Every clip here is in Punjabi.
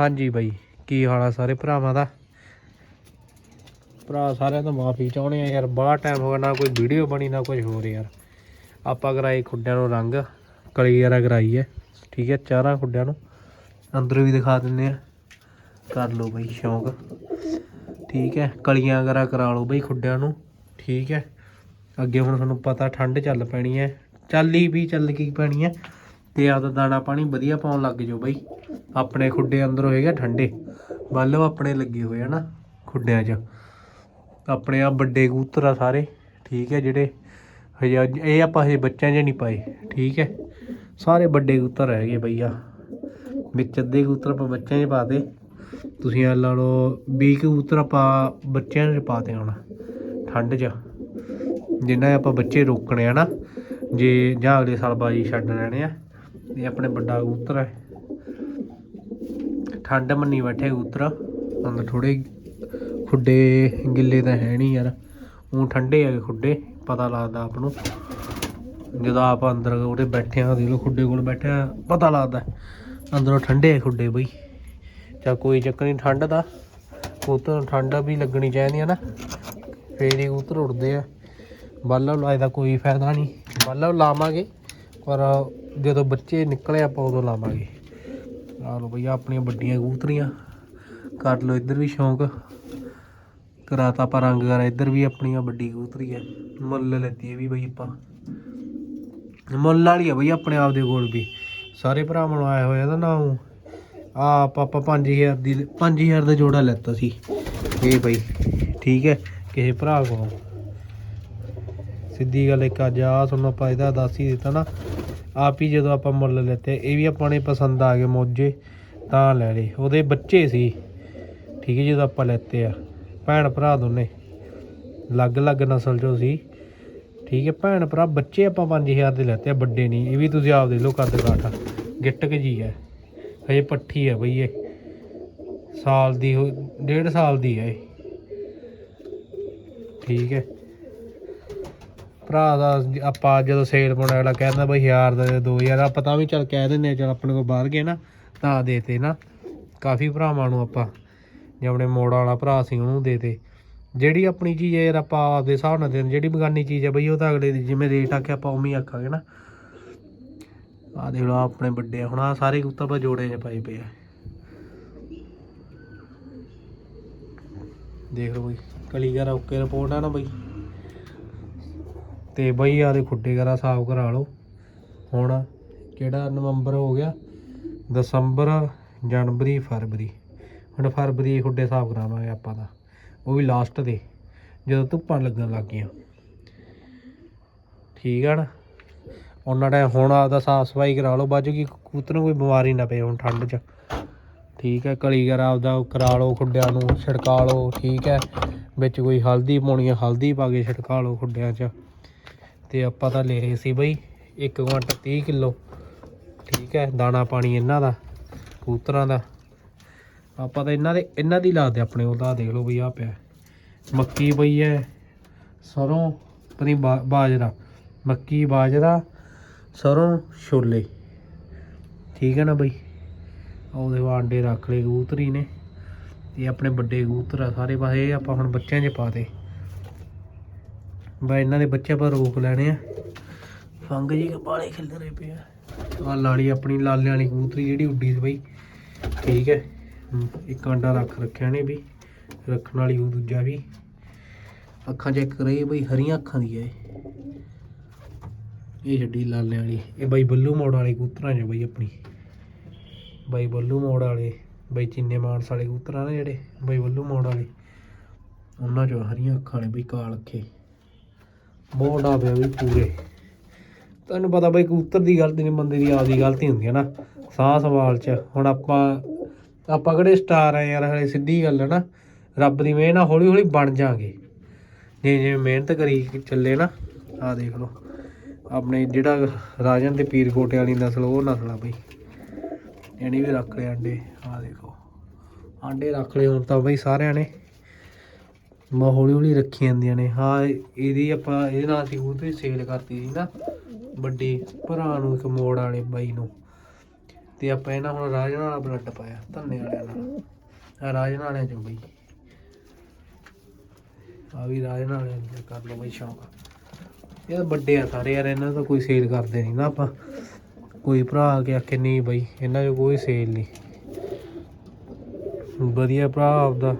ਹਾਂਜੀ ਬਾਈ, ਕੀ ਹਾਲ ਆ ਸਾਰੇ ਭਰਾਵਾਂ ਦਾ? ਭਰਾ ਸਾਰਿਆਂ ਤੋਂ ਮਾਫੀ ਚਾਹੁੰਦੇ ਆ ਯਾਰ, ਬਾਹਰ ਟਾਈਮ ਹੋ ਗਿਆ ਨਾ ਕੋਈ ਵੀਡੀਓ ਬਣੀ, ਨਾ ਕੁਝ ਹੋਰ ਯਾਰ। ਆਪਾਂ ਕਰਾਈ ਖੁੱਡਿਆਂ ਨੂੰ ਰੰਗ ਕਲੀ ਵਗੈਰਾ ਕਰਾਈ ਹੈ ਠੀਕ ਹੈ, ਚਾਰਾਂ ਖੁੱਡਿਆਂ ਨੂੰ। ਅੰਦਰੋਂ ਵੀ ਦਿਖਾ ਦਿੰਦੇ ਆ। ਕਰ ਲਓ ਬਈ ਸ਼ੌਂਕ। ਠੀਕ ਹੈ, ਕਲੀਆਂ ਵਗੈਰਾ ਕਰਾ ਲਓ ਬਈ ਖੁੱਡਿਆਂ ਨੂੰ। ਠੀਕ ਹੈ, ਅੱਗੇ ਹੁਣ ਤੁਹਾਨੂੰ ਪਤਾ ਠੰਡ ਚੱਲ ਪੈਣੀ ਹੈ। ਚੱਲ ਹੀ ਵੀ ਚੱਲ ਕੀ ਪੈਣੀ ਹੈ। ਤੇ ਆਪਦਾ ਦਾਣਾ ਪਾਣੀ ਵਧੀਆ ਪਾਉਣ ਲੱਗ ਜਾਓ ਬਈ। ਆਪਣੇ ਖੁੱਡੇ ਅੰਦਰ ਹੋਏਗਾ ਠੰਡੇ। ਬੱਲੋ ਆਪਣੇ ਲੱਗੇ ਹੋਏ ਆ ਨਾ ਖੁੱਡਿਆਂ 'ਚ। ਆਪਣੇ ਆ ਵੱਡੇ ਕਬੂਤਰ ਆ ਸਾਰੇ, ਠੀਕ ਹੈ ਜਿਹੜੇ। ਹਜੇ ਇਹ ਆਪਾਂ ਹਜੇ ਬੱਚਿਆਂ 'ਚ ਨਹੀਂ ਪਾਏ, ਠੀਕ ਹੈ। ਸਾਰੇ ਵੱਡੇ ਕਬੂਤਰ ਹੈਗੇ ਬਈ ਆ। ਵਿੱਚ ਅੱਧੇ ਕਬੂਤਰ ਆਪਾਂ ਬੱਚਿਆਂ 'ਚ ਪਾਤੇ ਤੁਸੀਂ ਆ ਲਾ ਲਓ 20 ਕਬੂਤਰ ਆਪਾਂ ਬੱਚਿਆਂ 'ਚ ਪਾਤੇ ਹੁਣ, ਠੰਡ 'ਚ। ਜਿੰਨਾ ਆਪਾਂ ਬੱਚੇ ਰੋਕਣੇ ਆ ਨਾ, ਜੇ ਜਾਂ ਅਗਲੇ ਸਾਲ ਬਾਜੀ ਛੱਡ ਲੈਣੇ ਆ। ਇਹ ਆਪਣੇ ਵੱਡਾ ਕਬੂਤਰ ਹੈ। ਠੰਡ ਮੰਨੀ ਬੈਠੇ ਕਬੂਤਰ। ਅੰਦਰ ਥੋੜੇ ਖੁੱਡੇ ਗਿੱਲੇ ਤਾਂ ਹੈ ਨਹੀਂ ਯਾਰ। ਉਹ ਠੰਡੇ ਹੈਗੇ ਖੁੱਡੇ, ਪਤਾ ਲੱਗਦਾ ਆਪ ਨੂੰ। ਜਦੋਂ ਆਪ ਅੰਦਰ ਉਹਦੇ ਬੈਠੇ ਆ, ਦੇਖ ਲਓ ਖੁੱਡੇ ਕੋਲ ਬੈਠੇ ਆ, ਪਤਾ ਲੱਗਦਾ। ਅੰਦਰੋਂ ਠੰਡੇ ਆ ਖੁੱਡੇ ਬਈ। ਚਾ ਕੋਈ ਚੱਕਰ ਨਹੀਂ, ਠੰਡ ਦਾ। ਕਬੂਤਰ ਠੰਡ ਵੀ ਲੱਗਣੀ ਚਾਹੀਦੀ ਹੈ ਨਾ। ਫੇਰ ਹੀ ਕਬੂਤਰ ਉੜਦੇ ਆ। ਬਾਲਾ ਲਾਏ ਦਾ ਕੋਈ ਫਾਇਦਾ ਨਹੀਂ। ਬਾਲਾ ਲਾਵਾਂਗੇ, ਪਰ ਜਦੋਂ ਬੱਚੇ ਨਿਕਲੇ ਆਪਾਂ ਉਦੋਂ ਲਾਵਾਂਗੇ। ਆ ਲਓ ਭਈਆ ਆਪਣੀਆਂ ਵੱਡੀਆਂ ਕਬੂਤਰੀਆਂ। ਕਰ ਲਓ ਇੱਧਰ ਵੀ ਸ਼ੌਂਕ। ਕਰਾਤਾ ਆਪਾਂ ਰੰਗ ਕਰਾ ਇੱਧਰ ਵੀ ਆਪਣੀਆਂ ਵੱਡੀ ਕਬੂਤਰੀ ਹੈ ਮੁੱਲ ਲੈਤੀ ਹੈ ਵੀ ਬਈ ਆਪਾਂ। ਮੁੱਲ ਵਾਲੀ ਆ ਬਈ, ਆਪਣੇ ਆਪ ਦੇ ਕੋਲ ਵੀ। ਸਾਰੇ ਭਰਾਵਾਂ ਨੂੰ ਆਇਆ ਹੋਇਆ ਦਾ ਨਾ ਆ ਆਪਾਂ 5000 ਦੀ 5000 ਦਾ ਜੋੜਾ ਲੈਤਾ ਸੀ। ਇਹ ਬਈ, ਠੀਕ ਹੈ, ਕਿਸੇ ਭਰਾ ਕੋਲੋਂ। ਸਿੱਧੀ ਗੱਲ ਇੱਕ ਅੱਜ ਆ ਤੁਹਾਨੂੰ ਆਪਾਂ ਇਹਦਾ ਦੱਸ ਹੀ ਦਿੱਤਾ ਨਾ। ਆਪ ਹੀ ਜਦੋਂ ਆਪਾਂ ਮੁੱਲ ਲੈਤੇ, ਇਹ ਵੀ ਆਪਾਂ ਨੇ ਪਸੰਦ ਆ ਗਏ ਮੋਜੇ, ਤਾਂ ਲੈ ਲਏ। ਉਹਦੇ ਬੱਚੇ ਸੀ, ਠੀਕ ਹੈ, ਜਦੋਂ ਆਪਾਂ ਲੈਤੇ ਆ। ਭੈਣ ਭਰਾ ਦੋਨੇ, ਅਲੱਗ-ਅਲੱਗ ਨਸਲ ਚੋਂ ਸੀ। ਠੀਕ ਹੈ, ਭੈਣ ਭਰਾ ਬੱਚੇ ਆਪਾਂ 5000 ਦੇ ਲੈਤੇ ਆ, ਵੱਡੇ ਨਹੀਂ। ਇਹ ਵੀ ਤੁਸੀਂ ਆਪ ਦੇ ਲੋ ਕੱਦ ਕਾਠਾ ਗਿੱਟਕ ਕੇ ਜੀ ਹੈ। ਹਜੇ ਪੱਠੀ ਹੈ ਬਈ ਇਹ। ਸਾਲ ਦੀ ਹੋ- ਡੇਢ ਸਾਲ ਦੀ ਹੈ ਇਹ। ਠੀਕ ਹੈ। ਭਰਾ ਦਾ ਆਪਾਂ ਜਦੋਂ ਸੇਲ ਪਾਉਣਾ ਅਗਲਾ ਕਹਿੰਦਾ ਬਈ 1000 ਦਾ 2000 ਆਪਾਂ ਤਾਂ ਵੀ ਚੱਲ ਕਹਿ ਦਿੰਦੇ ਆ ਚੱਲ ਆਪਣੇ ਕੋਲ ਬਾਹਰ ਗਏ ਨਾ, ਤਾਂ ਦੇਤੇ ਨਾ। ਕਾਫੀ ਭਰਾਵਾਂ ਨੂੰ ਆਪਾਂ, ਜੇ ਆਪਣੇ ਮੋੜ ਵਾਲਾ ਭਰਾ ਸੀ ਉਹਨੂੰ ਦੇਤੇ ਜਿਹੜੀ ਆਪਣੀ ਚੀਜ਼ ਯਾਰ, ਆਪਾਂ ਆਪਦੇ ਹਿਸਾਬ ਨਾਲ ਦੇਣ, ਜਿਹੜੀ ਬਗਾਨੀ ਚੀਜ਼ ਹੈ ਬਈ, ਉਹ ਤਾਂ ਅਗਲੇ ਦੀ, ਜਿਵੇਂ ਰੇਟ ਆਖਿਆ ਆਪਾਂ ਉਵੇਂ ਹੀ ਆਖਾਂਗੇ ਨਾ। ਆ ਦੇਖ ਲਓ ਆਪਣੇ ਵੱਡੇ ਹੁਣ ਆ ਸਾਰੇ ਕੁੱਤਾ ਆਪਾਂ ਜੋੜੇ 'ਚ ਪਾਈ ਪਏ ਆ। ਦੇਖ ਲਓ ਬਈ ਕਲੀਗਰ ਓਕੇ ਰਿਪੋਰਟ ਆ ਨਾ ਬਈ। ਤੇ ਬਈ ਆ ਖੁੱਡੇ ਕਰਾ ਸਾਫ਼ ਕਰਾ ਲਓ। ਹੁਣ ਕਿਹੜਾ ਨਵੰਬਰ ਹੋ ਗਿਆ? ਦਸੰਬਰ, ਜਨਵਰੀ, ਫਰਵਰੀ। ਹੁਣ ਫਰਵਰੀ ਖੁੱਡੇ ਸਾਫ਼ ਕਰਾਵਾਂਗੇ ਆਪਾਂ ਤਾਂ। ਉਹ ਵੀ ਲਾਸਟ ਦੇ, ਜਦੋਂ ਧੁੱਪਾਂ ਲੱਗਣ ਲੱਗ ਗਈਆਂ। ਠੀਕ ਆ ਨਾ? ਉਹਨਾਂ ਟਾਈਮ ਹੁਣ ਆਪਦਾ ਸਾਫ਼ ਸਫ਼ਾਈ ਕਰਾ ਲਓ। ਬਾਜੂ ਕਿ ਕੀ ਕਬੂਤਰ ਨੂੰ ਕੋਈ ਬਿਮਾਰੀ ਨਾ ਪਏ ਹੁਣ ਠੰਡ 'ਚ। ਠੀਕ ਹੈ ਕਲੀਗਰ ਆਪਦਾ ਕਰਾ ਲਓ ਖੁੱਡਿਆਂ ਨੂੰ, ਛਿੜਕਾ ਲਓ। ਠੀਕ ਹੈ ਵਿੱਚ ਕੋਈ ਹਲਦੀ ਪਾਉਣੀ ਹੈ ਹਲਦੀ ਪਾ ਕੇ ਛਿੜਕਾ ਲਓ ਖੁੱਡਿਆਂ 'ਚ। ਤੇ ਆਪਾਂ ਤਾਂ ਲੈ ਰਹੇ ਸੀ ਬਈ 1 ਕੁਇੰਟਲ 30 ਕਿਲੋ। ਠੀਕ ਹੈ, ਦਾਣਾ ਪਾਣੀ ਇਹਨਾਂ ਦਾ, ਕਬੂਤਰਾਂ ਦਾ। ਆਪਾਂ ਤਾਂ ਇਹਨਾਂ ਦੇ, ਇਹਨਾਂ ਦੀ ਲਾਦੇ ਆਪਣੇ ਉਹਦਾ ਦੇਖ ਲਓ ਬਈ ਆ ਪਿਆ। ਮੱਕੀ ਪਈ ਹੈ, ਸਰੋਂ ਪਨੀ ਬਾਜਰਾ। ਮੱਕੀ, ਬਾਜਰਾ, ਸਰੋਂ, ਛੋਲੇ। ਠੀਕ ਹੈ ਨਾ ਬਈ? ਉਹਦੇ ਆਂਡੇ ਰੱਖ ਲਏ ਕਬੂਤਰੀ ਨੇ। ਇਹ ਆਪਣੇ ਵੱਡੇ ਕਬੂਤਰ ਆ, ਸਾਰੇ ਪਾਸੇ ਇਹ ਆਪਾਂ ਹੁਣ ਬੱਚਿਆਂ 'ਚ ਪਾਤੇ ਬਈ ਇਹਨਾਂ ਦੇ ਬੱਚੇ ਆਪਾਂ ਰੋਕ ਲੈਣੇ ਆ। ਫੰਗ ਜੀ ਕਪਾਲੇ ਖਿਲਰੇ ਪਏ ਆ। ਆਹ ਲਾਲੀ ਆਪਣੀ ਲਾਲੇ ਵਾਲੀ ਕਬੂਤਰੀ ਜਿਹੜੀ ਉੱਡੀ ਸੀ ਬਈ। ਠੀਕ ਹੈ। ਇੱਕ ਅੰਡਾ ਰੱਖ ਰੱਖਿਆ ਨੇ ਵੀ। ਰੱਖਣ ਵਾਲੀ ਉਹ ਦੂਜਾ ਵੀ। ਅੱਖਾਂ ਚੈੱਕ ਕਰਾਈ ਬਈ, ਹਰੀਆਂ ਅੱਖਾਂ ਦੀ ਹੈ ਇਹ। ਛੱਡੀ ਲਾਲੇ ਵਾਲੀ। ਇਹ ਬਾਈ ਬੱਲੂ ਮੋੜ ਵਾਲੇ ਕਬੂਤਰਾਂ 'ਚ ਬਈ ਆਪਣੀ। ਬਾਈ ਬੱਲੂ ਮੋੜ ਵਾਲੇ, ਬਾਈ ਚਿੰਨੇ ਮਾਨਸ ਵਾਲੇ ਕਬੂਤਰ ਨੇ ਜਿਹੜੇ। ਬਾਈ ਬੱਲੂ ਮੋੜ ਵਾਲੇ। ਉਹਨਾਂ 'ਚੋਂ ਹਰੀਆਂ ਅੱਖਾਂ ਨੇ ਬਈ ਕਾਲ ਅੱਖੇ। ਬਹੁਤ ਪਿਆ ਵੀ ਪੂਰੇ। ਤੁਹਾਨੂੰ ਪਤਾ ਬਈ ਕਬੂਤਰ ਦੀ ਗਲਤੀ ਨਹੀਂ, ਬੰਦੇ ਦੀ ਆਪਦੀ ਗਲਤੀ ਹੁੰਦੀ ਹੈ ਨਾ। ਸਾਹ ਸਵਾਲ 'ਚ। ਹੁਣ ਆਪਾਂ ਆਪਾਂ ਕਿਹੜੇ ਸਟਾਰ ਆ ਯਾਰ, ਹਲੇ ਸਿੱਧੀ ਗੱਲ ਹੈ ਨਾ। ਰੱਬ ਦੀ ਮਿਹਰ ਨਾਲ ਹੌਲੀ ਹੌਲੀ ਬਣ ਜਾਾਂਗੇ। ਜੇ ਜਿਵੇਂ ਮਿਹਨਤ ਕਰੀ ਚੱਲੇ ਨਾ, ਆਹ ਦੇਖ ਲਓ। ਆਪਣੇ ਜਿਹੜਾ ਰਾਜਨ ਤੇ ਪੀਰ ਕੋਟੇ ਵਾਲੀ ਨਸਲ ਉਹ ਨਸਲ ਆ ਬਈ। ਇਹਨੇ ਵੀ ਰੱਖ ਲਏ ਆਂਡੇ, ਆਹ ਦੇਖੋ ਆਂਡੇ ਰੱਖ ਲਏ ਹੁਣ ਤਾਂ ਬਈ ਸਾਰਿਆਂ ਨੇ। ਮੈਂ ਹੌਲੀ ਹੌਲੀ ਰੱਖੀ ਜਾਂਦੀਆਂ ਨੇ। ਹਾਂ, ਇਹਦੀ ਆਪਾਂ, ਇਹਦੇ ਨਾਲ ਅਸੀਂ ਕਬੂਤਰੀ ਸੇਲ ਕਰਤੀ ਸੀ ਨਾ, ਵੱਡੀ ਭਰਾ ਨੂੰ, ਇੱਕ ਮੋੜ ਵਾਲੇ ਬਾਈ ਨੂੰ। ਤੇ ਆਪਾਂ ਇਹਨਾਂ ਹੁਣ ਰਾਜਨ ਵਾਲਾ ਬਲੱਡ ਪਾਇਆ, ਧੰਨੇ ਵਾਲਿਆਂ ਨਾਲ। ਆ ਰਾਜਨ ਵਾਲਿਆਂ ਚੋਂ ਬਈ। ਆ ਵੀ ਰਾਜਨ ਵਾਲਿਆਂ ਦਾ ਕਰ ਲਓ ਬਈ, ਸ਼ੌਂਕ ਇਹ ਤਾਂ ਵੱਡੇ ਆ ਸਾਰੇ ਯਾਰ, ਇਹਨਾਂ ਦਾ ਕੋਈ ਸੇਲ ਕਰਦੇ ਨਹੀਂ ਨਾ ਆਪਾਂ। ਕੋਈ ਭਰਾ ਆ ਕੇ ਆਖੇ, ਨਹੀਂ ਬਈ, ਇਹਨਾਂ 'ਚ ਕੋਈ ਸੇਲ ਨਹੀਂ। ਵਧੀਆ ਭਰਾ ਆਪਦਾ।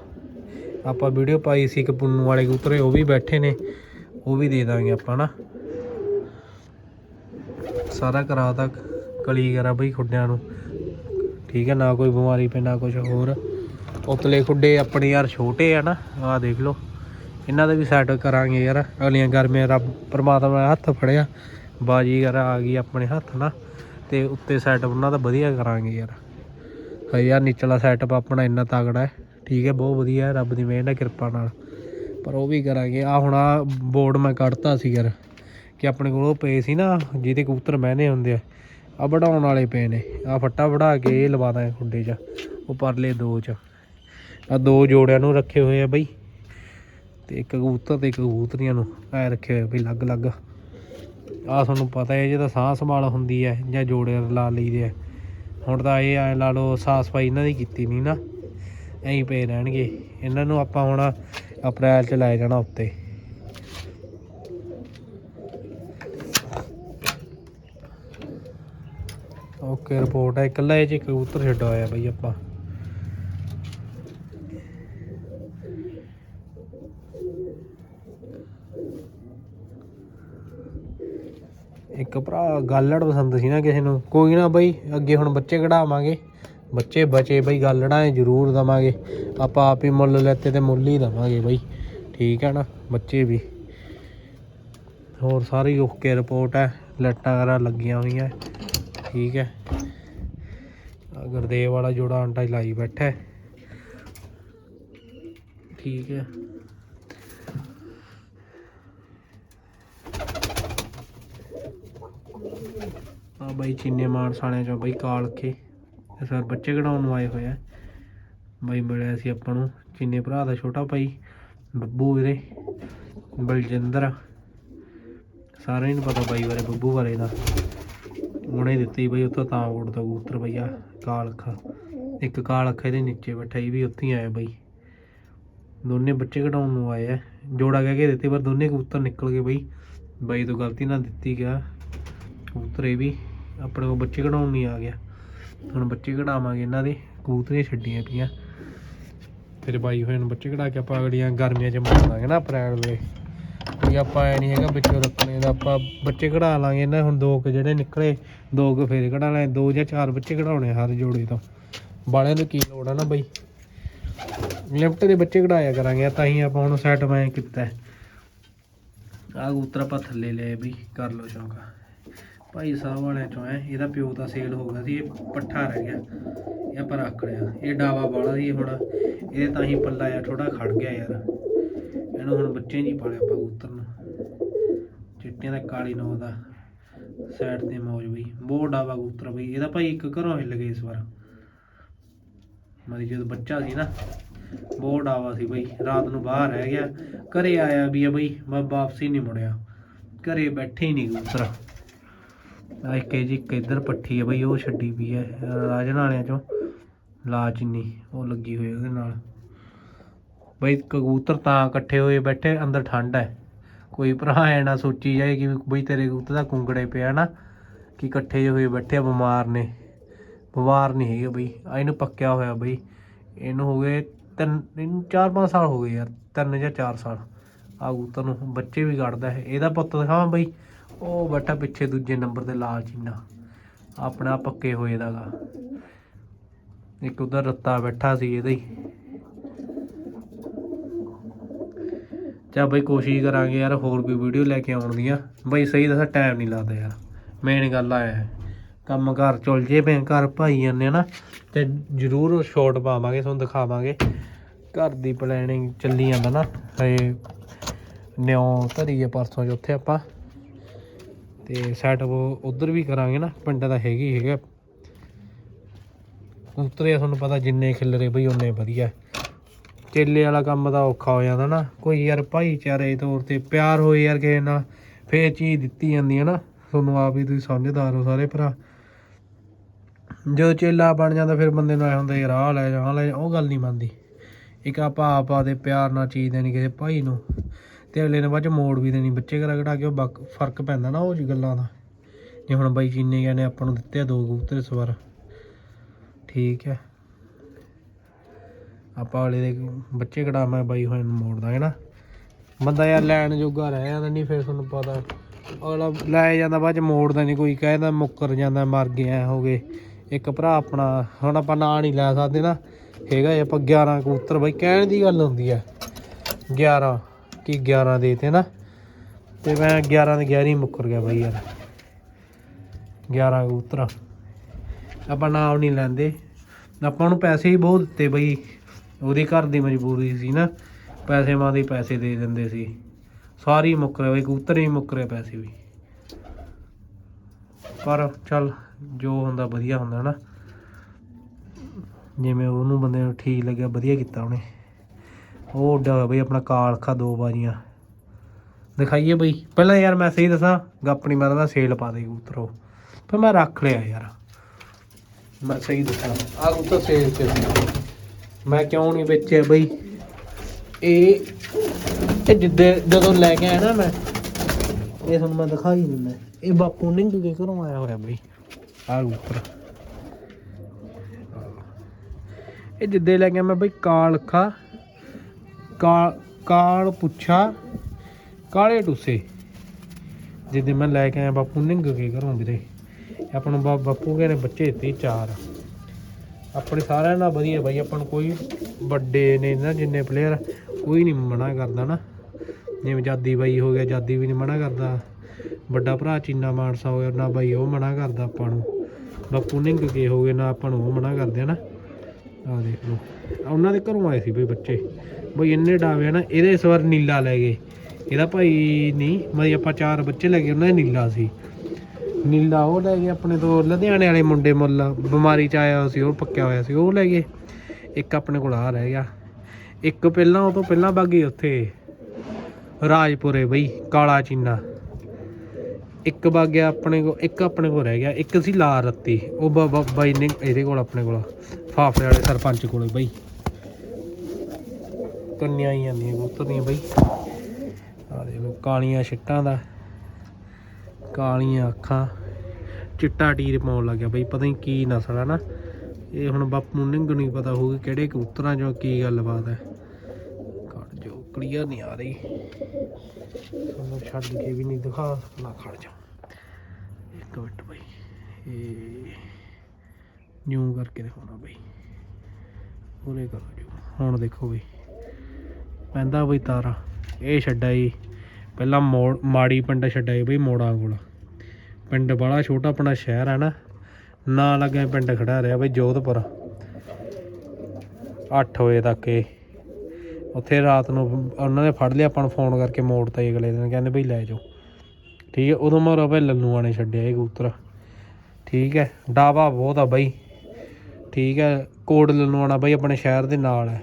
ਆਪਾਂ ਵੀਡੀਓ ਪਾਈ ਸੀ ਕਿ ਪੁੰਨੂ ਵਾਲੇ ਕਬੂਤਰੇ, ਉਹ ਵੀ ਬੈਠੇ ਨੇ। ਉਹ ਵੀ ਦੇ ਦਾਂਗੇ ਆਪਾਂ ਨਾ। ਸਾਰਾ ਕਰਾ ਤੱਕ ਕਲੀ ਕਰਾ ਬਈ ਖੁੱਡਿਆਂ ਨੂੰ। ਠੀਕ ਹੈ, ਨਾ ਕੋਈ ਬਿਮਾਰੀ ਪੈ ਨਾ ਕੁਝ ਹੋਰ। ਉਤਲੇ ਖੁੱਡੇ ਆਪਣੇ ਯਾਰ ਛੋਟੇ ਆ ਨਾ, ਆਹ ਦੇਖ ਲਓ। ਇਹਨਾਂ ਦਾ ਵੀ ਸੈਟ ਕਰਾਂਗੇ ਯਾਰ। ਅਗਲੀਆਂ ਗਰਮੀਆਂ ਰੱਬ, ਪਰਮਾਤਮਾ ਨੇ ਹੱਥ ਫੜਿਆ। ਬਾਜੀ ਯਾਰ ਆ ਗਈ ਆਪਣੇ ਹੱਥ ਨਾ। ਤੇ ਉੱਤੇ ਸੈਟਅਪ ਉਹਨਾਂ ਦਾ ਵਧੀਆ ਕਰਾਂਗੇ ਯਾਰ। ਹੈ ਯਾਰ, ਨਿਚਲਾ ਸੈਟਅਪ ਆਪਣਾ ਇੰਨਾ ਤਗੜਾ ਹੈ। ਠੀਕ ਹੈ, ਬਹੁਤ ਵਧੀਆ, ਰੱਬ ਦੀ ਮਿਹਰ ਨਾਲ ਕਿਰਪਾ ਨਾਲ। ਪਰ ਉਹ ਵੀ ਕਰਾਂਗੇ। ਆ ਹੁਣ ਆ ਬੋਰਡ ਮੈਂ ਕੱਢਤਾ ਸੀ ਯਾਰ, ਕਿ ਆਪਣੇ ਕੋਲ ਉਹ ਪਏ ਸੀ ਨਾ, ਜਿਹਦੇ ਕਬੂਤਰ ਮਹਿਨੇ ਹੁੰਦੇ ਆ। ਆ ਵਢਾਉਣ ਵਾਲੇ ਪਏ ਨੇ। ਆ ਫੱਟਾ ਵਢਾ ਕੇ ਇਹ ਲਵਾ ਦਾਂਗੇ ਖੁੱਡੇ 'ਚ, ਉਹ ਪਰਲੇ ਦੋ 'ਚ। ਆ ਦੋ ਜੋੜਿਆਂ ਨੂੰ ਰੱਖੇ ਹੋਏ ਆ ਬਈ, ਤੇ ਇੱਕ ਕਬੂਤਰ ਤੇ ਇੱਕ ਕਬੂਤਰੀਆਂ ਨੂੰ ਐ ਰੱਖੇ ਹੋਏ ਬਈ ਅਲੱਗ ਅਲੱਗ। ਆ ਤੁਹਾਨੂੰ ਪਤਾ ਹੈ ਜਿਹਦਾ ਸਾਹ ਸੰਭਾਲ ਹੁੰਦੀ ਹੈ ਜਾਂ ਜੋੜੇ ਲਾ ਲਈਦੇ ਆ। ਹੁਣ ਤਾਂ ਇਹ ਐ ਲਾ ਲਓ, ਸਾਫ਼ ਸਫ਼ਾਈ ਇਹਨਾਂ ਦੀ ਕੀਤੀ ਨਹੀਂ ਨਾ। ਐਂ ਪਏ ਰਹਿਣਗੇ। ਇਹਨਾਂ ਨੂੰ ਆਪਾਂ ਹੁਣ ਅਪ੍ਰੈਲ ਚ ਲੈ ਜਾਣਾ ਉੱਤੇ। ਓਕੇ, ਰਿਪੋਰਟ ਹੈ ਇਕੱਲਾ ਇਹ ਚ ਇੱਕ ਕਬੂਤਰ ਛੱਡਿਆ ਹੋਇਆ ਬਈ ਆਪਾਂ। ਇੱਕ ਭਰਾ ਗੱਲੜ ਪਸੰਦ ਸੀ ਨਾ ਕਿਸੇ ਨੂੰ। ਕੋਈ ਨਾ ਬਈ, ਅੱਗੇ ਹੁਣ ਬੱਚੇ ਕਢਾਵਾਂਗੇ। ਬੱਚੇ ਬਚੇ ਬਈ ਗਾਲੜਾਂ ਜ਼ਰੂਰ ਦਵਾਂਗੇ। ਆਪਾਂ ਆਪ ਹੀ ਮੁੱਲ ਲੈਤੇ ਤੇ ਮੁੱਲ ਹੀ ਦਵਾਂਗੇ ਬਈ। ਠੀਕ ਹੈ ਨਾ? ਬੱਚੇ ਵੀ। ਹੋਰ ਸਾਰੀ ਓਕੇ ਰਿਪੋਰਟ ਹੈ। ਲੱਟਾਂ ਵਗੈਰਾ ਲੱਗੀਆਂ ਹੋਈਆਂ। ਠੀਕ ਹੈ। ਆਹ ਗੁਰਦੇਵ ਵਾਲਾ ਜੋੜਾ ਆਂਟਾ ਲਾਈ ਬੈਠਾ ਠੀਕ ਹੈ। ਆ ਬਾਈ ਚੀਨੇ ਮਾਨ ਸਾਲਿਆਂ ਚੋਂ ਬਈ ਕਾਲ ਕੇ। ਇਹ ਸਰ ਬੱਚੇ ਕਢਾਉਣ ਨੂੰ ਆਏ ਹੋਏ ਆ। ਬਾਈ ਮਿਲਿਆ ਸੀ ਆਪਾਂ ਨੂੰ, ਚੀਨੇ ਭਰਾ ਦਾ ਛੋਟਾ ਭਾਈ, ਬੱਬੂ ਵੀਰੇ, ਬਲਜਿੰਦਰ। ਸਾਰਿਆਂ ਨੂੰ ਪਤਾ ਬਾਈ ਬਾਰੇ, ਬੱਬੂ ਬਾਰੇ ਦਾ। ਉਹਨੇ ਦਿੱਤੀ ਬਈ ਉੱਥੋਂ ਤਾਂ ਕੋਟ ਦਾ ਕਬੂਤਰ ਬਈਆ ਕਾਲ ਅੱਖਾ। ਇੱਕ ਕਾਲ ਅੱਖਾ ਇਹਦੇ ਨੀਚੇ ਬੈਠਾ ਇਹ ਵੀ ਉੱਥੇ ਹੀ ਆਇਆ ਬਾਈ। ਦੋਨੇ ਬੱਚੇ ਕਢਾਉਣ ਨੂੰ ਆਏ ਆ। ਜੋੜਾ ਕਹਿ ਕੇ ਦਿੱਤੇ, ਪਰ ਦੋਨੇ ਕਬੂਤਰ ਨਿਕਲ ਗਏ ਬਈ। ਬਾਈ ਤੋਂ ਗਲਤੀ ਨਾਲ ਦਿੱਤੀ ਗਿਆ। ਕਬੂਤਰ ਇਹ ਵੀ ਆਪਣੇ ਕੋਲ ਬੱਚੇ ਕਢਾਉਣ ਨਹੀਂ ਆ ਗਿਆ। ਹੁਣ ਬੱਚੇ ਕਢਾਵਾਂਗੇ ਇਹਨਾਂ ਦੇ, ਕਬੂਤਰੀਆਂ ਛੱਡੀਆਂ ਪਈਆਂ। ਫਿਰ ਬਾਈ ਹੋਏ ਨੂੰ ਬੱਚੇ ਕਢਾ ਕੇ ਆਪਾਂ ਅਗਲੀਆਂ ਗਰਮੀਆਂ 'ਚ ਮਾਰ ਦਾਂਗੇ ਨਾ ਅਪ੍ਰੈਲ ਦੇ। ਕੋਈ ਆਪਾਂ ਐ ਨਹੀਂ ਹੈਗਾ ਵਿੱਚੋਂ ਰੱਖਣੇ ਦਾ, ਆਪਾਂ ਬੱਚੇ ਕਢਾ ਲਾਂਗੇ ਇਹਨਾਂ ਹੁਣ ਦੋ ਕੁ ਜਿਹੜੇ ਨਿਕਲੇ, ਦੋ ਕੁ ਫੇਰ ਕਢਾ ਲੈ ਦੋ ਜਾਂ ਚਾਰ ਬੱਚੇ ਕਢਾਉਣੇ ਹਰ ਜੋੜੀ ਤੋਂ। ਬਾਲਿਆਂ ਨੂੰ ਕੀ ਲੋੜ ਆ ਨਾ ਬਈ? ਲਿਫਟ ਦੇ ਬੱਚੇ ਕਢਾਇਆ ਕਰਾਂਗੇ ਤਾਂ ਹੀ ਆਪਾਂ ਹੁਣ ਸੈਟ ਮੈਂ ਕੀਤਾ। ਆ ਕਬੂਤਰ ਆਪਾਂ ਥੱਲੇ ਲੈ ਬਈ, ਕਰ ਲੋ ਸ਼ੌਂਕ। ਭਾਈ ਸਾਹਿਬ ਵਾਲਿਆਂ ਚੋਂ ਹੈ, ਇਹਦਾ ਪਿਓ ਤਾਂ ਸੇਲ ਹੋ ਗਿਆ ਸੀ, ਇਹ ਪੱਠਾ ਰਹਿ ਗਿਆ, ਇਹ ਆਪਾਂ ਰੱਖ ਲਿਆ, ਇਹ ਡਾਵਾ ਵਾਲਾ ਸੀ ਹੁਣ, ਇਹ ਤਾਂ ਹੀ ਪੱਲਾ ਆ ਥੋੜਾ ਖੜ ਗਿਆ ਯਾਰ, ਇਹਨੂੰ ਹੁਣ ਬੱਚੇ ਨਹੀਂ ਪਾਲਿਆ ਆਪਾਂ ਕਬੂਤਰ ਨੂੰ ਚਿੱਟਿਆਂ ਦਾ ਕਾਲੀ ਨੋ ਦਾ ਸਾਈਡ ਤੇ ਮੌਜ ਬਈ, ਬਹੁਤ ਡਾਵਾ ਕਬੂਤਰ ਬਈ, ਇਹਦਾ ਭਾਈ ਇੱਕ ਘਰੋਂ ਹਿੱਲ ਗਏ ਇਸ ਵਾਰ ਮਰੀ ਜਦੋਂ ਬੱਚਾ ਸੀ ਨਾ, ਬਹੁਤ ਡਾਵਾ ਸੀ ਬਈ, ਰਾਤ ਨੂੰ ਬਾਹਰ ਰਹਿ ਗਿਆ, ਘਰੇ ਆਇਆ ਵੀ ਆ ਬਈ, ਮੈਂ ਵਾਪਸੀ ਨਹੀਂ ਮੁੜਿਆ, ਘਰੇ ਬੈਠੇ ਹੀ ਨਹੀਂ ਕਬੂਤਰ। ਆ ਇੱਕ ਇਹ ਜੀ ਇੱਕ ਇੱਧਰ ਪੱਠੀ ਹੈ ਬਈ, ਉਹ ਛੱਡੀ ਵੀ ਹੈ ਰਾਜਨ ਵਾਲਿਆਂ ਚੋਂ। ਲਾ ਚੀਨੀ, ਉਹ ਲੱਗੀ ਹੋਈ ਉਹਦੇ ਨਾਲ। ਬਈ ਕਬੂਤਰ ਤਾਂ ਇਕੱਠੇ ਹੋਏ ਬੈਠੇ, ਅੰਦਰ ਠੰਡ ਹੈ ਕੋਈ ਭਰਾ ਐ ਨਾ ਸੋਚੀ ਜਾਏ ਕਿ ਬਈ ਤੇਰੇ ਕਬੂਤਰ ਦਾ ਕੁੰਗੜੇ ਪਿਆ ਨਾ, ਕਿ ਇਕੱਠੇ ਹੋਏ ਬੈਠੇ ਆ, ਬਿਮਾਰ ਨੇ। ਬਿਮਾਰ ਨਹੀਂ ਹੈਗੇ ਬਈ ਆ ਇਹਨੂੰ ਪੱਕਿਆ ਹੋਇਆ ਬਈ। ਇਹਨੂੰ ਹੋ ਗਏ ਤਿੰਨ, ਇਹਨੂੰ 4-5 ਸਾਲ ਹੋ ਗਏ ਯਾਰ, ਤਿੰਨ ਜਾਂ 4 ਸਾਲ। ਆ ਕਬੂਤਰ ਨੂੰ, ਬੱਚੇ ਵੀ ਕੱਢਦਾ ਹੈ। ਇਹਦਾ ਪੁੱਤ ਦਿਖਾਵਾਂ ਬਈ। ਉਹ ਬੈਠਾ ਪਿੱਛੇ ਦੂਜੇ ਨੰਬਰ ਤੇ ਲਾਲ ਚੀਨਾ। ਆਪਣਾ ਪੱਕੇ ਹੋਏ ਦਾਗਾ ਇੱਕ ਉਧਰ ਰੱਤਾ ਬੈਠਾ ਸੀ ਇਹਦਾ ਹੀ। ਚਾ ਬਈ ਕੋਸ਼ਿਸ਼ ਕਰਾਂਗੇ ਯਾਰ, ਹੋਰ ਵੀ ਵੀਡੀਓ ਲੈ ਕੇ ਆਉਣ ਦੀਆਂ ਬਈ ਸਹੀ ਦੱਸਾਂ ਟਾਈਮ ਨਹੀਂ ਲੱਗਦਾ ਯਾਰ। ਮੇਨ ਗੱਲ ਆਇਆ ਹੈ, ਕੰਮ ਘਰ ਚੁਲ ਜੇ ਭੈਂ ਘਰ ਭਾਈ ਜਾਂਦੇ ਆ ਨਾ, ਤੇ ਜ਼ਰੂਰ ਸ਼ਾਰਟ ਪਾਵਾਂਗੇ, ਤੁਹਾਨੂੰ ਦਿਖਾਵਾਂਗੇ। ਘਰ ਦੀ ਪਲੈਨਿੰਗ ਚੱਲੀ ਜਾਂਦਾ ਨਾ। ਹਏ ਨਿਉ ਧਰੀਏ ਪਰਸੋਂ ਚ ਉੱਥੇ ਆਪਾਂ। ਤੇ ਸੈਟਅਪ ਉਧਰ ਵੀ ਕਰਾਂਗੇ ਨਾ, ਪਿੰਡ ਦਾ ਹੈਗੀ ਹੈਗਾ ਉਤਰੇ ਤੁਹਾਨੂੰ ਪਤਾ ਜਿੰਨੇ ਖਿਲਰੇ ਬਈ ਉਨੇ ਵਧੀਆ। ਚੇਲੇ ਵਾਲਾ ਕੰਮ ਤਾਂ ਔਖਾ ਹੋ ਜਾਂਦਾ ਨਾ। ਕੋਈ ਯਾਰ ਭਾਈਚਾਰੇ ਤੌਰ ਤੇ ਪਿਆਰ ਹੋਏ ਯਾਰ ਕਿਸੇ ਨਾਲ, ਫੇਰ ਚੀਜ਼ ਦਿੱਤੀ ਜਾਂਦੀ ਹੈ ਨਾ। ਤੁਹਾਨੂੰ ਆਪ ਹੀ ਤੁਸੀਂ ਸਮਝਦਾਰ ਹੋ ਸਾਰੇ ਭਰਾ। ਜਦੋਂ ਚੇਲਾ ਬਣ ਜਾਂਦਾ, ਫਿਰ ਬੰਦੇ ਨੂੰ ਐ ਹੁੰਦਾ, ਯਾਰ ਆਹ ਲੈ ਜਾ ਲੈ ਉਹ ਗੱਲ ਨਹੀਂ ਮੰਨਦੀ। ਇੱਕ ਆਪਾਂ ਆਪਾ ਦੇ ਪਿਆਰ ਨਾਲ ਚੀਜ਼ ਦੇਣੀ ਕਿਸੇ ਭਾਈ ਨੂੰ। ਤੇ ਅਗਲੇ ਨੇ ਬਾਅਦ ਚ ਮੋੜ ਵੀ ਦੇਣੀ, ਬੱਚੇ ਘਰਾ ਘਟਾ ਕੇ ਉਹ ਬਕ- ਫ਼ਰਕ ਪੈਂਦਾ ਨਾ ਉਹ ਜੀ ਗੱਲਾਂ ਦਾ। ਜੇ ਹੁਣ ਬਾਈ ਚੀਨੇ ਗਏ ਨੇ ਆਪਾਂ ਨੂੰ ਦਿੱਤੇ ਆ ਦੋ ਕਬੂਤਰ ਇਸ ਵਾਰ, ਠੀਕ ਹੈ। ਆਪਾਂ ਅਗਲੇ ਦੇ ਬੱਚੇ ਕਢਾ ਮੈਂ ਬਾਈ ਹੋਏ ਨੂੰ ਮੋੜ ਦਾਂਗੇ ਨਾ। ਬੰਦਾ ਯਾਰ ਲੈਣ ਜੋਗਾ ਰਹਿ ਜਾਂਦਾ ਨਹੀਂ ਫਿਰ ਤੁਹਾਨੂੰ ਪਤਾ। ਅਗਲਾ ਲੈ ਜਾਂਦਾ ਬਾਅਦ ਚ ਮੋੜਦਾ ਨਹੀਂ ਕੋਈ ਕਹਿੰਦਾ ਮੁੱਕਰ ਜਾਂਦਾ, ਮਰ ਗਿਆ ਐਂ ਹੋ ਗਏ। ਇੱਕ ਭਰਾ ਆਪਣਾ, ਹੁਣ ਆਪਾਂ ਨਾਂ ਨਹੀਂ ਲੈ ਸਕਦੇ ਨਾ। ਹੈਗਾ ਜੀ, ਆਪਾਂ 11 ਕਬੂਤਰ, ਬਾਈ ਕਹਿਣ ਦੀ ਗੱਲ ਹੁੰਦੀ ਹੈ 11 ਕੀ 11 ਦੇ ਤੇ ਨਾ। ਤੇ ਮੈਂ 11 ਦੇ 11 ਹੀ ਮੁੱਕਰ ਗਿਆ ਬਾਈ ਯਾਰ। 11 ਕਬੂਤਰਾਂ। ਆਪਾਂ ਨਾਮ ਨਹੀਂ ਲੈਂਦੇ। ਆਪਾਂ ਨੂੰ ਪੈਸੇ ਹੀ ਬਹੁਤ ਦਿੱਤੇ ਬਈ। ਉਹਦੇ ਘਰ ਦੀ ਮਜਬੂਰੀ ਸੀ ਨਾ। ਪੈਸੇ ਮਾਂ ਦੇ ਪੈਸੇ ਦੇ ਦਿੰਦੇ ਸੀ। ਸਾਰੀ ਮੁੱਕਰੇ ਬਈ, ਕਬੂਤਰ ਹੀ ਮੁੱਕਰੇ ਪੈਸੇ ਵੀ। ਪਰ ਚੱਲ, ਜੋ ਹੁੰਦਾ ਵਧੀਆ ਹੁੰਦਾ ਨਾ। ਜਿਵੇਂ ਉਹਨੂੰ ਬੰਦੇ ਨੂੰ ਠੀਕ ਲੱਗਿਆ, ਵਧੀਆ ਕੀਤਾ ਉਹਨੇ। ਉਹ ਉੱਡਾ ਹੋਇਆ ਬਈ, ਆਪਣਾ ਕਾਲਖਾ ਦੋ ਬਾਜੀਆਂ ਦਿਖਾਈਏ ਬਈ। ਪਹਿਲਾਂ ਯਾਰ ਮੈਂ ਸਹੀ ਦੱਸਾਂ ਗੱਪਣੀ ਮਾਰਦਾ ਸੇਲ ਪਾ ਦੇ ਕਬੂਤਰ। ਫਿਰ ਮੈਂ ਰੱਖ ਲਿਆ ਯਾਰ। ਮੈਂ ਸਹੀ ਦੱਸਾਂ। ਆ ਕਬੂਤਰ ਸੇਲ ਤੇ ਮੈਂ ਕਿਉਂ ਨਹੀਂ ਵੇਚਿਆ ਬਈ? ਇਹ ਇਹ ਜਿੱਦੇ ਜਦੋਂ ਲੈ ਕੇ ਆਇਆ ਨਾ ਮੈਂ, ਇਹ ਤੁਹਾਨੂੰ ਮੈਂ ਦਿਖਾਈ ਦਿੰਦਾ। ਇਹ ਬਾਪੂ ਨਿੰਗ ਕੇ ਘਰੋਂ ਆਇਆ ਹੋਇਆ ਬਈ। ਆ ਕਬੂਤਰ। ਇਹ ਜਿੱਦੇ ਲੈ ਗਿਆ ਮੈਂ ਬਈ ਕਾਲ ਅੱਖਾ ਕਾਲ ਪੁੱਛਾ, ਕਾਲੇ ਟੁੱਸੇ ਜਿੱਦੇ ਮੈਂ ਲੈ ਕੇ ਆਇਆ ਬਾਪੂ, ਨਿੰਗ ਕੇ ਘਰੋਂ ਵੀਰੇ। ਆਪਾਂ ਨੂੰ ਬਾਪੂ ਕਹਿੰਦੇ ਬੱਚੇ ਦਿੱਤੇ ਚਾਰ। ਆਪਣੇ ਸਾਰਿਆਂ ਨਾਲ ਵਧੀਆ ਬਾਈ, ਆਪਾਂ ਨੂੰ ਕੋਈ ਵੱਡੇ ਨੇ ਨਾ ਜਿੰਨੇ ਪਲੇਅਰ ਕੋਈ ਨਹੀਂ ਮਨਾ ਕਰਦਾ ਨਾ। ਜਿਵੇਂ ਜਾਦੀ ਬਾਈ ਹੋ ਗਿਆ, ਜਾਦੀ ਵੀ ਨਹੀਂ ਮਨਾ ਕਰਦਾ। ਵੱਡਾ ਭਰਾ ਚੀਨਾ ਮਾਨਸਾ ਹੋ ਗਿਆ, ਨਾ ਬਾਈ ਉਹ ਮਨਾ ਕਰਦਾ ਆਪਾਂ ਨੂੰ। ਬਾਪੂ ਨਿੰਗ ਕੇ ਹੋ ਗਏ, ਨਾ ਆਪਾਂ ਨੂੰ ਉਹ ਮਨਾ ਕਰਦੇ ਆ ਨਾ। ਆ ਦੇਖ ਲਓ। ਉਹਨਾਂ ਦੇ ਘਰੋਂ ਆਏ ਸੀ ਬਈ ਬੱਚੇ। ਬਈ ਇੰਨੇ ਡਾਵੇ ਆ ਨਾ ਇਹਦੇ ਇਸ ਵਾਰ ਨੀਲਾ ਲੈ ਗਏ। ਇਹਦਾ ਭਾਈ ਨਹੀਂ, ਮਤਲਬ ਆਪਾਂ ਚਾਰ ਬੱਚੇ ਲੈ ਗਏ, ਉਹਨਾਂ ਦਾ ਨੀਲਾ ਸੀ। ਨੀਲਾ ਉਹ ਲੈ ਗਏ ਆਪਣੇ ਤੋਂ ਲੁਧਿਆਣੇ ਵਾਲੇ ਮੁੰਡੇ ਮੁੱਲ, ਬਿਮਾਰੀ ਚ ਆਇਆ ਹੋਇਆ ਸੀ, ਉਹ ਪੱਕਿਆ ਹੋਇਆ ਸੀ, ਉਹ ਲੈ ਗਏ। ਇੱਕ ਆਪਣੇ ਕੋਲ ਆ ਰਹਿ ਗਿਆ। ਇੱਕ ਪਹਿਲਾਂ, ਉਹ ਤੋਂ ਪਹਿਲਾਂ ਬਾਗੀ ਉੱਥੇ। ਰਾਜਪੁਰੇ ਬਈ, ਕਾਲਾ ਚੀਨਾ। ਇੱਕ ਬਾਗਿਆ ਆਪਣੇ ਕੋ, ਇੱਕ ਆਪਣੇ ਕੋ ਰਹਿ ਗਿਆ। ਇੱਕ ਸੀ ਲਾ ਰੱਤੀ। ਉਹ ਬ- ਬਾਈ ਨੇ ਇਹਦੇ ਕੋਲ, ਆਪਣੇ ਕੋਲ। ਫਾਫੜੇ ਵਾਲੇ ਸਰਪੰਚ ਕੋਲੇ ਬਈ। ਕੰਨਿਆਂ ਹੀ ਜਾਂਦੀਆਂ ਕਬੂਤਰ ਦੀਆਂ ਬਈ। ਆ ਦੇ ਲੋ ਕਾਲੀਆਂ ਛਿੱਟਾਂ ਦਾ, ਕਾਲੀਆਂ ਅੱਖਾਂ, ਚਿੱਟਾ ਟੀਰ ਪਾਉਣ ਲੱਗਿਆ ਬਈ, ਪਤਾ ਨਹੀਂ ਕੀ ਨਸਲ ਹੈ ਨਾ। ਇਹ ਹੁਣ ਬਾਪੂ ਨਿੰਗ ਨੂੰ ਨਹੀਂ ਪਤਾ ਹੋਊਗੀ ਕਿਹੜੇ ਕਬੂਤਰਾਂ ਚੋਂ ਕੀ ਗੱਲਬਾਤ ਹੈ। ਖੜ ਜੋ ਕਲੀਅਰ ਨਹੀਂ ਆ ਰਹੀ। ਤੁਹਾਨੂੰ ਛੱਡ ਕੇ ਵੀ ਨਹੀਂ ਦਿਖਾ ਸਕਣਾ ਖੜ ਜਾ ਇੱਕ ਮਿੰਟ ਬਈ, ਇਹ ਨਿਊ ਕਰਕੇ ਦਿਖਾਉਣਾ ਬਈ। ਪੂਰੇ ਕਰੋ ਜੀ ਹੁਣ ਦੇਖੋ ਬਈ। ਪੈਂਦਾ ਬਈ ਤਾਰਾ। ਇਹ ਛੱਡਿਆ ਜੀ ਪਹਿਲਾਂ ਮੋੜ ਮਾੜੀ ਪਿੰਡ ਛੱਡਿਆ ਜੀ ਬਈ ਮੋੜਾਂ ਕੋਲ। ਪਿੰਡ ਬੜਾ ਛੋਟਾ ਆਪਣਾ ਸ਼ਹਿਰ ਹੈ ਨਾ। ਨਾ ਲੱਗੇ ਪਿੰਡ ਖੜਾ ਰਿਹਾ ਬਈ ਜੋਧਪੁਰ। 8 ਵਜੇ ਤੱਕ ਇਹ। ਉੱਥੇ ਰਾਤ ਨੂੰ ਉਹਨਾਂ ਨੇ ਫੜ ਲਿਆ, ਆਪਾਂ ਨੂੰ ਫੋਨ ਕਰਕੇ ਮੋੜ ਤੇ ਅਗਲੇ ਦਿਨ ਕਹਿੰਦੇ ਬਈ ਲੈ ਜਾਓ। ਠੀਕ ਹੈ, ਉਦੋਂ ਮੋਰਾ ਬਈ ਲੱਲੂਆਂ ਨੇ ਛੱਡਿਆ ਇਹ ਕਬੂਤਰ। ਠੀਕ ਹੈ ਡਾਵਾ ਬਹੁਤ ਆ ਬਈ। ਠੀਕ ਹੈ, ਕੋਟ ਲੱਲੂਆਣਾ ਬਈ ਆਪਣੇ ਸ਼ਹਿਰ ਦੇ ਨਾਲ ਹੈ।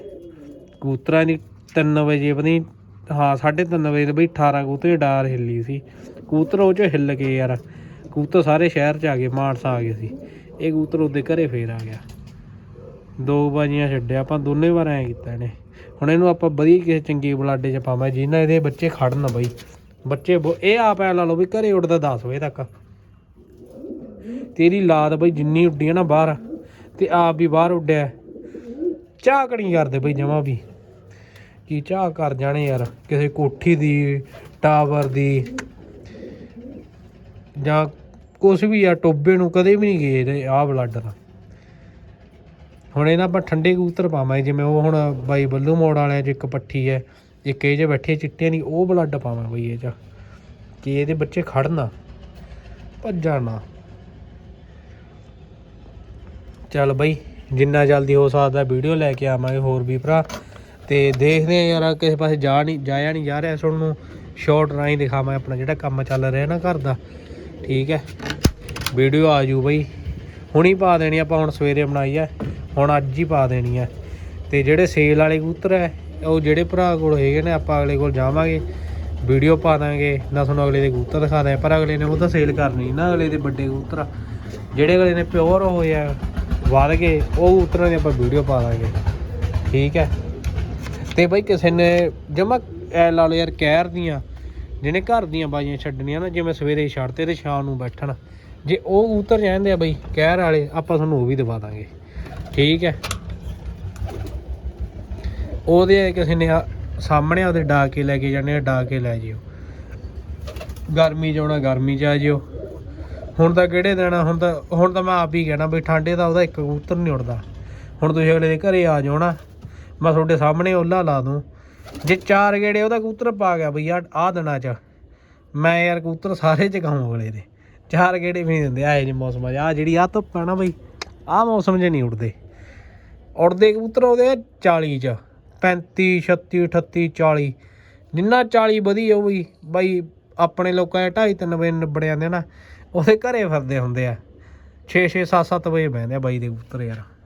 ਕਬੂਤਰਾਂ ਦੀ 3 ਵਜੇ ਪਤਾ ਨਹੀਂ, ਹਾਂ 3:30 ਵਜੇ ਤੇ ਬਈ 18 ਕਬੂਤਰ ਡਾਰ ਹਿੱਲੀ ਸੀ। ਕਬੂਤਰ ਉਹ ਚ ਹਿੱਲ ਗਏ ਯਾਰ। ਕਬੂਤਰ ਸਾਰੇ ਸ਼ਹਿਰ ਚ ਆ ਗਏ, ਮਾਨਸਾ ਆ ਗਏ ਸੀ। ਇਹ ਕਬੂਤਰ ਉਹਦੇ ਘਰੇ ਫੇਰ ਆ ਗਿਆ। ਦੋ ਬਾਜੀਆਂ ਛੱਡਿਆ, ਆਪਾਂ ਦੋਨੇ ਵਾਰ ਐ ਕੀਤਾ ਇਹਨੇ। ਹੁਣ ਇਹਨੂੰ ਆਪਾਂ ਵਧੀਆ ਕਿਸੇ ਚੰਗੇ ਬਲਾਡੇ ਚ ਪਾਵਾਂ ਜਿਨ੍ਹਾਂ ਇਹਦੇ ਬੱਚੇ ਖੜਨ ਬਈ। ਬੱਚੇ ਬਹੁ- ਇਹ ਆਪ ਐ ਲਾ ਲਓ ਵੀ ਘਰੇ ਉੱਡਦਾ 10 ਵਜੇ ਤੱਕ। ਤੇਰੀ ਲਾਤ ਬਈ ਜਿੰਨੀ ਉੱਡੀ ਨਾ ਬਾਹਰ, ਤੇ ਆਪ ਵੀ ਬਾਹਰ ਉੱਡਿਆ। ਝਾਕਣੀ ਕਰਦੇ ਬਈ ਜਮਾ ਵੀ। ਕੀ ਝਾਕ ਕਰ ਜਾਣੇ ਯਾਰ? ਕਿਸੇ ਕੋਠੀ ਦੀ, ਟਾਵਰ ਦੀ, ਜਾਂ ਕੁਛ ਵੀ ਆ ਟੋਬੇ ਨੂੰ ਕਦੇ ਵੀ ਨਹੀਂ ਗਏ ਇਹਦੇ, ਆਹ ਬਲੱਡ ਦਾ। ਹੁਣ ਇਹਨਾਂ ਆਪਾਂ ਠੰਡੇ ਕਬੂਤਰ ਪਾਵਾਂਗੇ, ਜਿਵੇਂ ਉਹ ਹੁਣ ਬਾਈ ਬੱਲੂ ਮੋੜ ਵਾਲਿਆਂ 'ਚ ਇੱਕ ਪੱਠੀ ਹੈ, ਇੱਕ ਇਹ 'ਚ ਬੈਠੇ ਚਿੱਟੇ ਨਹੀਂ ਉਹ ਬਲੱਡ ਪਾਵਾਂ ਬਈ ਇਹ 'ਚ। ਕਿ ਇਹਦੇ ਬੱਚੇ ਖੜਨਾ ਭੱਜਣ ਨਾ। ਚੱਲ ਬਈ, ਜਿੰਨਾ ਜਲਦੀ ਹੋ ਸਕਦਾ ਵੀਡੀਓ ਲੈ ਕੇ ਆਵਾਂਗੇ ਹੋਰ ਵੀ ਭਰਾ। ਤੇ ਦੇਖਦੇ ਆ ਯਾਰ, ਕਿਸੇ ਪਾਸੇ ਜਾ ਨਹੀਂ ਜਾਇਆ ਨਹੀਂ ਜਾ ਰਿਹਾ। ਤੁਹਾਨੂੰ ਸ਼ਾਰਟ ਰਾਹੀਂ ਦਿਖਾਵਾਂ ਆਪਣਾ ਜਿਹੜਾ ਕੰਮ ਚੱਲ ਰਿਹਾ ਨਾ ਘਰ ਦਾ। ਠੀਕ ਹੈ। ਵੀਡੀਓ ਆ ਜੂ ਬਈ। ਹੁਣੀ ਪਾ ਦੇਣੀ ਆਪਾਂ, ਹੁਣ ਸਵੇਰੇ ਬਣਾਈ ਹੈ। ਹੁਣ ਅੱਜ ਹੀ ਪਾ ਦੇਣੀ ਹੈ। ਤੇ ਜਿਹੜੇ ਸੇਲ ਵਾਲੇ ਕਬੂਤਰ ਹੈ, ਉਹ ਜਿਹੜੇ ਭਰਾ ਕੋਲ ਹੈਗੇ ਨੇ, ਆਪਾਂ ਅਗਲੇ ਕੋਲ ਜਾਵਾਂਗੇ। ਵੀਡੀਓ ਪਾ ਦਾਂਗੇ। ਨਾ ਤੁਹਾਨੂੰ ਅਗਲੇ ਦੇ ਕਬੂਤਰ ਦਿਖਾ ਦਾਂਗੇ ਪਰ ਅਗਲੇ ਨੇ ਉਹ ਤਾਂ ਸੇਲ ਕਰਨੀ ਨਾ, ਅਗਲੇ ਦੇ ਵੱਡੇ ਕਬੂਤਰ ਜਿਹੜੇ ਅਗਲੇ ਨੇ ਪਿਓਰ ਹੋਏ ਆ, ਵਧ ਗਏ, ਉਹ ਉਤਰਾਂ ਦੀ ਆਪਾਂ ਵੀਡੀਓ ਪਾ ਦਾਂਗੇ। ਠੀਕ ਹੈ। ਤੇ ਬਈ ਕਿਸੇ ਨੇ ਜਮਾ ਐ ਲਾ ਲਓ ਯਾਰ ਕਹਿਰ ਦੀਆਂ, ਜਿਹਨੇ ਘਰ ਦੀਆਂ ਬਾਜੀਆਂ ਛੱਡਣੀਆਂ ਨਾ, ਜਿਵੇਂ ਸਵੇਰੇ ਛੱਡ ਤੇ ਸ਼ਾਮ ਨੂੰ ਬੈਠਣ। ਜੇ ਉਹ ਉਤਰ ਜਾਂਦੇ ਆ ਬਈ ਕਹਿਰ ਵਾਲੇ, ਆਪਾਂ ਤੁਹਾਨੂੰ ਉਹ ਵੀ ਦਵਾ ਦਾਂਗੇ। ਠੀਕ ਹੈ ਉਹਦੇ ਕਿਸੇ ਨੇ ਸਾਹਮਣੇ ਉਹਦੇ ਡਾ ਕੇ ਲੈ ਕੇ ਜਾਂਦੇ ਆ ਡਾ ਕੇ ਲੈ ਜਿਓ। ਗਰਮੀ ਚ ਆਉਣਾ, ਗਰਮੀ ਚ ਆ ਜਿਓ। ਹੁਣ ਤਾਂ ਕਿਹੜੇ ਦੇਣਾ ਹੁਣ ਤਾਂ ਹੁਣ ਤਾਂ ਮੈਂ ਆਪ ਹੀ ਕਹਿਣਾ ਬਈ ਠੰਡੇ ਦਾ ਉਹਦਾ ਇੱਕ ਕਬੂਤਰ ਨਹੀਂ ਉੜਦਾ। ਹੁਣ ਤੁਸੀਂ ਅਗਲੇ ਦੇ ਘਰੇ ਆ ਜਾਓ ਨਾ ਮੈਂ ਤੁਹਾਡੇ ਸਾਹਮਣੇ ਉਹਲਾ ਲਾ ਦੂੰ। ਜੇ ਚਾਰ ਗੇੜੇ ਉਹਦਾ ਕਬੂਤਰ ਪਾ ਗਿਆ ਬਈ ਆ ਆਹ ਦਿਨਾਂ ਚ। ਮੈਂ ਯਾਰ ਕਬੂਤਰ ਸਾਰੇ ਚਗਾਉਂ ਅਗਲੇ ਦੇ। ਚਾਰ ਗੇੜੇ ਵੀ ਨਹੀਂ ਦਿੰਦੇ ਆਏ ਜੀ ਮੌਸਮ 'ਚ ਆ ਜਿਹੜੀ ਆ ਧੁੱਪ ਆ ਨਾ ਬਈ, ਆਹ ਮੌਸਮ 'ਚ ਨਹੀਂ ਉੜਦੇ ਉੜਦੇ ਕਬੂਤਰ ਉਹਦੇ ਆ 40 ਚ। 35 36 38 40 ਜਿੰਨਾ 40 ਵਧੀਆ ਉਹ ਬਈ, ਬਾਈ ਆਪਣੇ ਲੋਕਾਂ ਦੇ 2.5 3 ਵਜੇ ਨਿਬੜ ਜਾਂਦੇ ਨਾ, ਉਹਦੇ ਘਰੇ ਫਿਰਦੇ ਹੁੰਦੇ ਆ। 6 6 7 7 ਵਜੇ ਬਹਿੰਦੇ ਆ ਬਾਈ ਦੇ ਕਬੂਤਰ ਯਾਰ।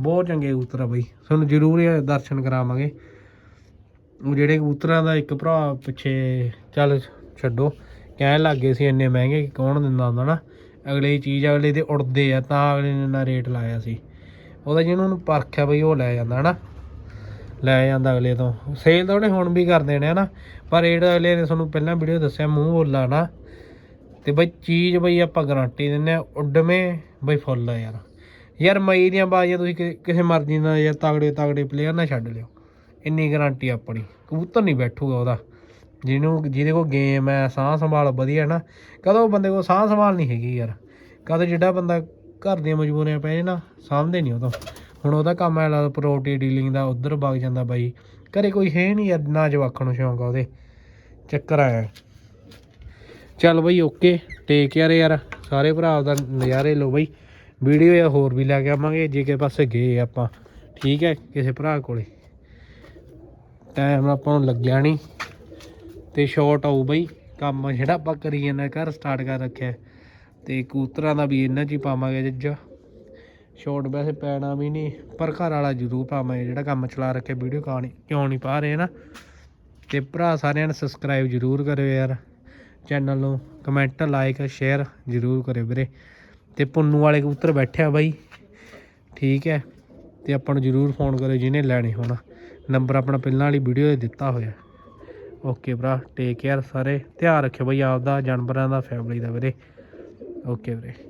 ਬਹੁਤ ਚੰਗੇ ਕਬੂਤਰ ਆ ਬਈ। ਤੁਹਾਨੂੰ ਜ਼ਰੂਰ ਇਹ ਦਰਸ਼ਨ ਕਰਾਵਾਂਗੇ। ਉਹ ਜਿਹੜੇ ਕਬੂਤਰਾਂ ਦਾ ਇੱਕ ਭਰਾ ਪਿੱਛੇ ਚੱਲ ਛੱਡੋ। ਕਹਿਣ ਲੱਗੇ ਸੀ ਇੰਨੇ ਮਹਿੰਗੇ ਕਿ ਕੌਣ ਦਿੰਦਾ ਹੁੰਦਾ ਨਾ। ਅਗਲੇ ਦੀ ਚੀਜ਼ ਅਗਲੇ ਦੇ ਉੜਦੇ ਆ ਤਾਂ ਅਗਲੇ ਨੇ ਨਾ ਰੇਟ ਲਾਇਆ ਸੀ। ਉਹਦਾ ਜਿਹਨੂੰ ਨੂੰ ਪਰਖਿਆ ਬਈ ਉਹ ਲੈ ਜਾਂਦਾ ਹਨਾ। ਲੈ ਜਾਂਦਾ ਅਗਲੇ ਤੋਂ। ਸੇਲ ਤਾਂ ਉਹਨੇ ਹੁਣ ਵੀ ਕਰ ਦੇਣੇ ਹਨਾ ਪਰ ਰੇਟ ਅਗਲੇ ਨੇ ਤੁਹਾਨੂੰ ਪਹਿਲਾਂ ਵੀਡੀਓ ਦੱਸਿਆ ਮੂੰਹ ਬੋਲਾ ਨਾ। ਤੇ ਬਈ ਚੀਜ਼ ਬਈ ਆਪਾਂ ਗਾਰੰਟੀ ਦਿੰਨੇ ਆ, ਉੱਡਵੇਂ ਬਈ ਫੁੱਲ ਆ ਯਾਰ। ਯਾਰ ਮਈ ਦੀਆਂ ਬਾਜ਼ੀਆਂ ਤੁਸੀਂ ਕਿ- ਕਿਸੇ ਮਰਜ਼ੀ ਨਾਲ ਯਾਰ ਤਾਗੜੇ ਤਾਗੜੇ ਪਲੇਅਰ ਨਾਲ ਛੱਡ ਲਿਓ। ਇੰਨੀ ਗਾਰੰਟੀ ਆਪਣੀ। ਕਬੂਤਰ ਨਹੀਂ ਬੈਠੂਗਾ ਉਹਦਾ। ਜਿਹਨੂੰ, ਜਿਹਦੇ ਕੋਲ ਗੇਮ ਹੈ ਸਾਹ ਸੰਭਾਲ ਵਧੀਆ ਨਾ। ਕਦੋਂ ਬੰਦੇ ਕੋਲ ਸਾਹ ਸੰਭਾਲ ਨਹੀਂ ਹੈਗੀ ਯਾਰ। ਕਦੋਂ ਜਿਹੜਾ ਬੰਦਾ ਘਰ ਦੀਆਂ ਮਜਬੂਰੀਆਂ ਪੈ ਨਾ, ਸਾਂਭਦੇ ਨਹੀਂ ਉਦੋਂ ਹੁਣ ਉਹਦਾ ਕੰਮ ਹੈ ਲਾ ਪ੍ਰੋਪਰਟੀ ਡੀਲਿੰਗ ਦਾ, ਉਧਰ ਵਗ ਜਾਂਦਾ ਬਾਈ। ਘਰੇ ਕੋਈ ਹੈ ਨਹੀਂ ਯਾਰ, ਨਾ ਜਵਾਖਣ ਨੂੰ ਸ਼ੌਂਕ ਆ ਉਹਦੇ। ਚੱਕਰ ਆਇਆ। ਚੱਲ ਬਈ ਓਕੇ ਟੇਕ ਕੇਅਰ ਯਾਰ। ਸਾਰੇ ਭਰਾ ਦਾ ਨਜ਼ਾਰੇ ਲਓ ਬਈ। ਵੀਡੀਓ ਜਾਂ ਹੋਰ ਵੀ ਲੈ ਕੇ ਆਵਾਂਗੇ, ਜੇ ਕਿਸੇ ਪਾਸੇ ਗਏ ਆਪਾਂ। ਠੀਕ ਹੈ, ਕਿਸੇ ਭਰਾ ਕੋਲੇ। ਟਾਈਮ ਆਪਾਂ ਨੂੰ ਲੱਗਿਆ ਨਹੀਂ ਤੇ ਸ਼ਾਰਟ ਆਊ ਬਈ, ਕੰਮ ਜਿਹੜਾ ਆਪਾਂ ਕਰੀ ਜਾਂਦੇ ਘਰ ਸਟਾਰਟ ਕਰ ਰੱਖਿਆ। ਤੇ ਕੂਤਰਾਂ ਦਾ ਵੀ ਇਹਨਾਂ 'ਚ ਹੀ ਪਾਵਾਂਗੇ ਜੱਜਾ। ਸ਼ਾਰਟ ਵੈਸੇ ਪੈਣਾ ਵੀ ਨਹੀਂ ਪਰ ਘਰ ਵਾਲਾ ਜ਼ਰੂਰ ਪਾਵਾਂਗੇ, ਜਿਹੜਾ ਕੰਮ ਚਲਾ ਰੱਖਿਆ, ਵੀਡੀਓ ਕਹਾਣੀ ਕਿਉਂ ਨਹੀਂ ਪਾ ਰਹੇ ਨਾ। ਤੇ ਭਰਾ ਸਾਰਿਆਂ ਨੇ ਸਬਸਕ੍ਰਾਈਬ ਜ਼ਰੂਰ ਕਰਿਓ ਯਾਰ। ਚੈਨਲ ਨੂੰ ਕਮੈਂਟ ਲਾਈਕ ਸ਼ੇਅਰ ਜ਼ਰੂਰ ਕਰਿਓ ਵੀਰੇ। ਤੇ ਪੁੰਨੂ ਵਾਲੇ ਕਬੂਤਰ ਬੈਠਿਆ ਬਾਈ। ਠੀਕ ਹੈ। ਤੇ ਆਪਾਂ ਨੂੰ ਜ਼ਰੂਰ ਫੋਨ ਕਰਿਓ ਜਿਹਨੇ ਲੈਣੇ ਹੋਣਾ। ਨੰਬਰ ਆਪਣਾ ਪਹਿਲਾਂ ਵਾਲੀ ਵੀਡੀਓ 'ਤੇ ਦਿੱਤਾ ਹੋਇਆ। ਓਕੇ ਭਰਾ ਟੇਕ ਕੇਅਰ ਸਾਰੇ। ਧਿਆਨ ਰੱਖਿਓ ਬਈ, ਆਪਦਾ ਜਾਨਵਰਾਂ ਦਾ ਫੈਮਿਲੀ ਦਾ ਵੀਰੇ। ਓਕੇ ਵੀਰੇ।